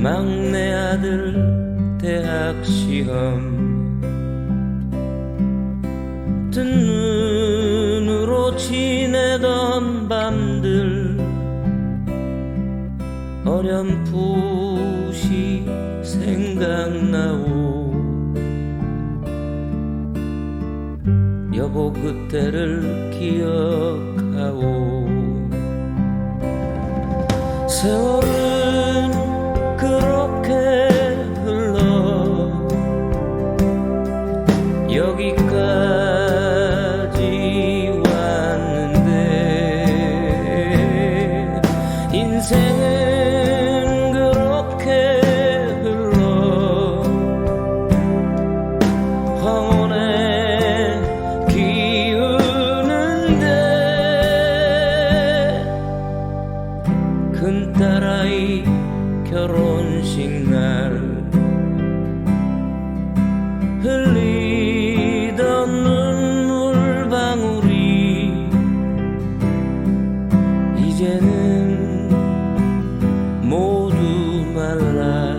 막내 아들 대학 시험. 뜬 눈으로 지내던 밤들 어렴풋이 생각나오. 여보 그때를 기억하오. 세월 여기까지 왔는데 인생은 그렇게 흘러 황혼에 기우는데 큰 딸아이 결혼식 날 흘리 모두 말라.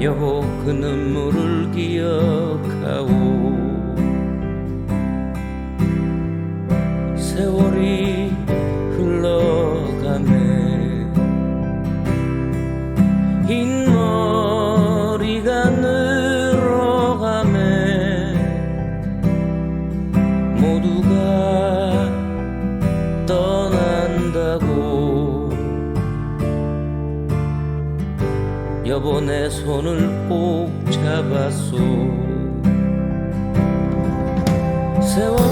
여보 그 눈물을 기억하오. 세월이 흘러가네. 흰 머리가 늘어가네. 모두가 여보 내 손을 꼭 잡았소. 세월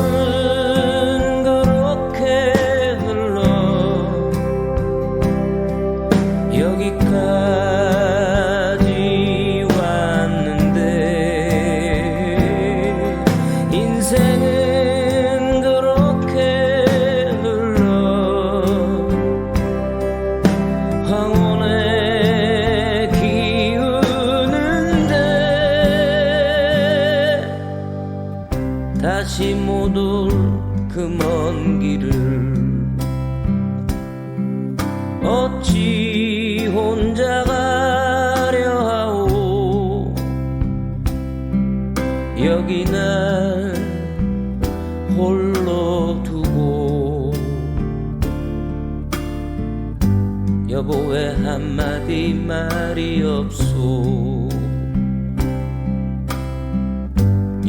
다시 못 올 그 먼 길을. 어찌 혼자 가려 하오? 여기 날 홀로 두고. 여보 왜 한마디 말이 없소